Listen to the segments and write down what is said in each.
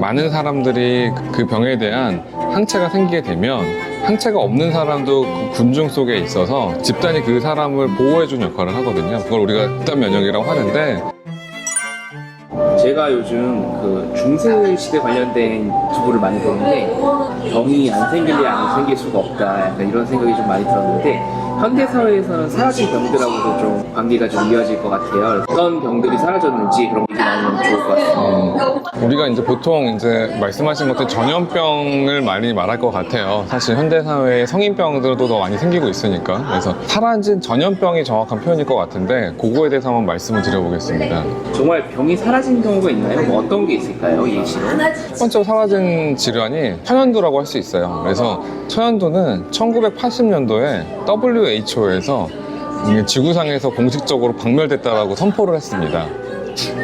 많은 사람들이 그 병에 대한 항체가 생기게 되면 항체가 없는 사람도 그 군중 속에 있어서 집단이 그 사람을 보호해주는 역할을 하거든요. 그걸 우리가 집단 면역이라고 하는데 제가 요즘 그 중세 시대 관련된 기부를 많이 보는데 병이 안 생길래 안 생길 수가 없다 약간 이런 생각이 좀 많이 들었는데 현대 사회에서는 사라진 병들하고도 좀 관계가 좀 이어질 것 같아요. 어떤 병들이 사라졌는지 그런 게 나오면 좋을 것 같습니다. 음, 우리가 이제 보통 이제 말씀하신 것들 전염병을 많이 말할 것 같아요. 사실 현대 사회에 성인병들도 더 많이 생기고 있으니까 그래서 사라진 전염병이 정확한 표현일 것 같은데 그거에 대해서 한번 말씀을 드려보겠습니다. 정말 병이 사라진 경우가 있나요? 뭐 어떤 게 있을까요? 예시로? 첫 번째로 사라진 질환이 천연두라고 할 수 있어요. 그래서 천연두는 1980년도에 WHO에서 지구상에서 공식적으로 박멸됐다라고 선포를 했습니다.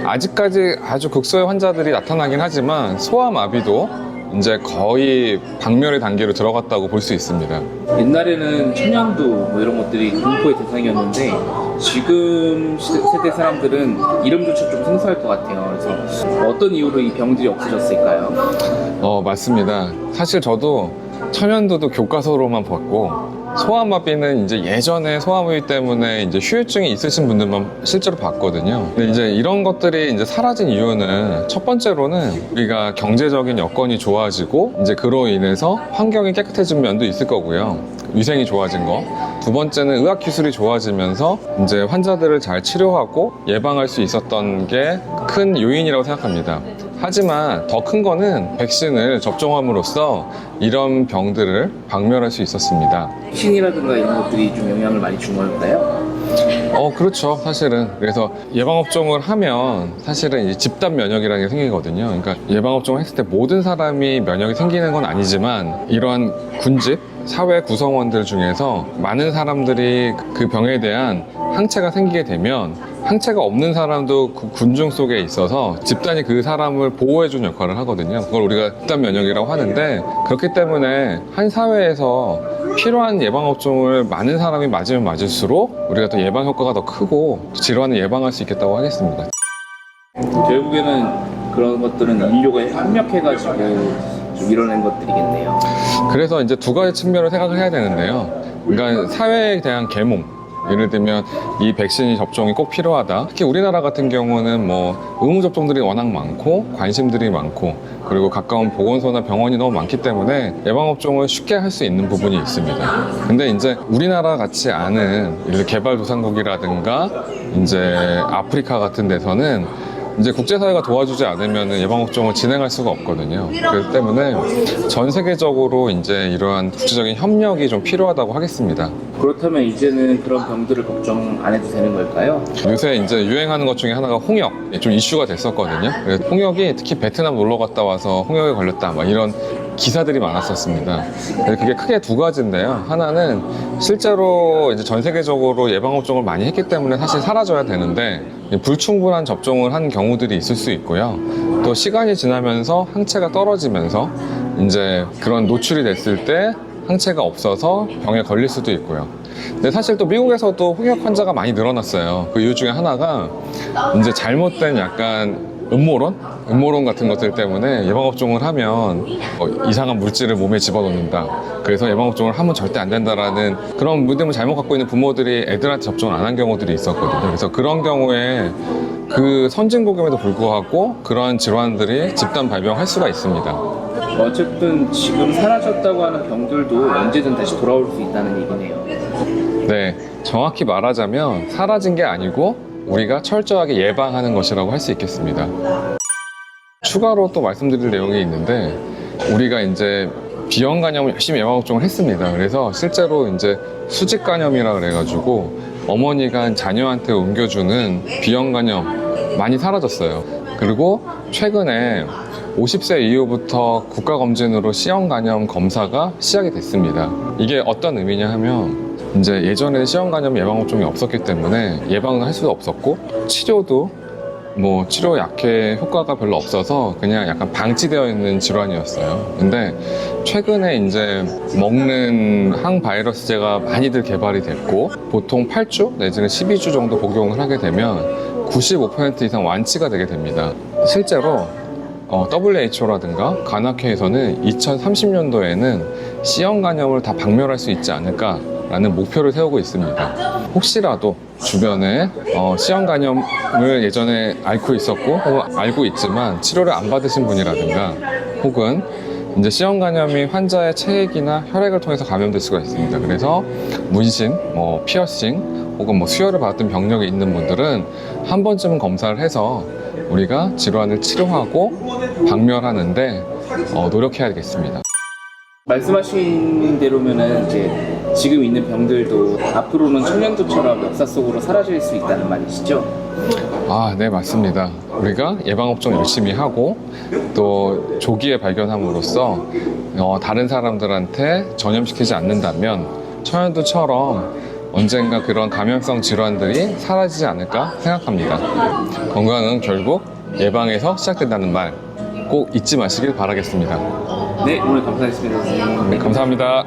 아직까지 아주 극소의 환자들이 나타나긴 하지만 소아마비도 이제 거의 박멸의 단계로 들어갔다고 볼 수 있습니다. 옛날에는 천연두 뭐 이런 것들이 공포의 대상이었는데 지금 시- 세대 사람들은 이름조차 좀 생소할 것 같아요. 그래서 어떤 이유로 이 병들이 없어졌을까요? 어, 맞습니다. 사실 저도 천연두도 교과서로만 봤고, 소아마비는 이제 예전에 소아마비 때문에 이제 후유증이 있으신 분들만 실제로 봤거든요. 근데 이제 이런 것들이 이제 사라진 이유는 첫 번째로는 우리가 경제적인 여건이 좋아지고, 이제 그로 인해서 환경이 깨끗해진 면도 있을 거고요. 위생이 좋아진 거. 두 번째는 의학 기술이 좋아지면서 이제 환자들을 잘 치료하고 예방할 수 있었던 게 큰 요인이라고 생각합니다. 하지만 더 큰 거는 백신을 접종함으로써 이런 병들을 박멸할 수 있었습니다. 신이라든가 이런 것들이 좀 영향을 많이 준 걸까요? 어, 그렇죠. 사실은. 그래서 예방업종을 하면 사실은 이 집단 면역이라는 게 생기거든요. 그러니까 예방업종을 했을 때 모든 사람이 면역이 생기는 건 아니지만 이러한 군집, 사회 구성원들 중에서 많은 사람들이 그 병에 대한 항체가 생기게 되면 항체가 없는 사람도 그 군중 속에 있어서 집단이 그 사람을 보호해주는 역할을 하거든요. 그걸 우리가 집단 면역이라고 하는데 그렇기 때문에 한 사회에서 필요한 예방 업종을 많은 사람이 맞으면 맞을수록 우리가 또 예방 효과가 더 크고 질환을 예방할 수 있겠다고 하겠습니다. 결국에는 그런 것들은 인류가 협력해가지고 좀 이뤄낸 것들이겠네요. 그래서 이제 두 가지 측면을 생각을 해야 되는데요. 그러니까 사회에 대한 계몽. 예를 들면 이 백신이 접종이 꼭 필요하다. 특히 우리나라 같은 경우는 뭐 의무 접종들이 워낙 많고 관심들이 많고 그리고 가까운 보건소나 병원이 너무 많기 때문에 예방 업종을 쉽게 할 수 있는 부분이 있습니다. 근데 이제 우리나라 같이 않은 개발도상국이라든가 이제 아프리카 같은 데서는 이제 국제사회가 도와주지 않으면 예방업종을 진행할 수가 없거든요. 그렇기 때문에 전 세계적으로 이제 이러한 국제적인 협력이 좀 필요하다고 하겠습니다. 그렇다면 이제는 그런 병들을 걱정 안 해도 되는 걸까요? 요새 이제 유행하는 것 중에 하나가 홍역. 좀 이슈가 됐었거든요. 홍역이 특히 베트남 놀러 갔다 와서 홍역에 걸렸다. 막 이런 기사들이 많았었습니다. 그게 크게 두 가지인데요. 하나는 실제로 이제 전 세계적으로 예방업종을 많이 했기 때문에 사실 사라져야 되는데 불충분한 접종을 한 경우들이 있을 수 있고요. 또 시간이 지나면서 항체가 떨어지면서 이제 그런 노출이 됐을 때 항체가 없어서 병에 걸릴 수도 있고요. 근데 사실 또 미국에서도 홍역 환자가 많이 늘어났어요. 그 이유 중에 하나가 이제 잘못된 약간 음모론? 음모론 같은 것들 때문에 예방업종을 하면 어, 이상한 물질을 몸에 집어넣는다. 그래서 예방업종을 하면 절대 안 된다라는 그런 믿음을 잘못 갖고 있는 부모들이 애들한테 접종을 안 한 경우들이 있었거든요. 그래서 그런 경우에 그 선진국임에도 불구하고 그러한 질환들이 집단 발병할 수가 있습니다. 어쨌든 지금 사라졌다고 하는 병들도 언제든 다시 돌아올 수 있다는 얘기네요. 네, 정확히 말하자면 사라진 게 아니고 우리가 철저하게 예방하는 것이라고 할 수 있겠습니다. 추가로 또 말씀드릴 내용이 있는데 우리가 이제 비형 간염을 열심히 예방 접종을 했습니다. 그래서 실제로 이제 수직 간염이라 그래가지고 어머니가 자녀한테 옮겨주는 비형 간염 많이 사라졌어요. 그리고 최근에 50세 이후부터 국가검진으로 간염 검사가 시작이 됐습니다. 이게 어떤 의미냐 하면 이제 예전에 C형 간염 예방 업종이 없었기 때문에 예방을 할 수도 없었고 치료도 뭐 치료 약의 효과가 별로 없어서 그냥 약간 방치되어 있는 질환이었어요. 근데 최근에 이제 먹는 항바이러스제가 많이들 개발이 됐고 보통 8주 내지는 12주 정도 복용을 하게 되면 95% 이상 완치가 되게 됩니다. 실제로 WHO라든가 간학회에서는 2030년도에는 C형 간염을 다 박멸할 수 있지 않을까라는 목표를 세우고 있습니다. 혹시라도 주변에 어, C형 간염을 예전에 앓고 있었고 혹은 알고 있지만 치료를 안 받으신 분이라든가 혹은 이제 C형 간염이 환자의 체액이나 혈액을 통해서 감염될 수가 있습니다. 그래서 문신, 뭐 피어싱 혹은 뭐 수혈을 받은 병력이 있는 분들은 한 번쯤은 검사를 해서 우리가 질환을 치료하고 박멸하는데 어, 노력해야겠습니다. 말씀하신 대로면은 이제 지금 있는 병들도 앞으로는 청년도처럼 역사 속으로 사라질 수 있다는 말이시죠? 아, 네, 맞습니다. 우리가 예방업종 열심히 하고 또 조기에 발견함으로써 어, 다른 사람들한테 전염시키지 않는다면 천연두처럼 언젠가 그런 감염성 질환들이 사라지지 않을까 생각합니다. 건강은 결국 예방에서 시작된다는 말 꼭 잊지 마시길 바라겠습니다. 네, 오늘 감사했습니다, 선생님. 네, 감사합니다.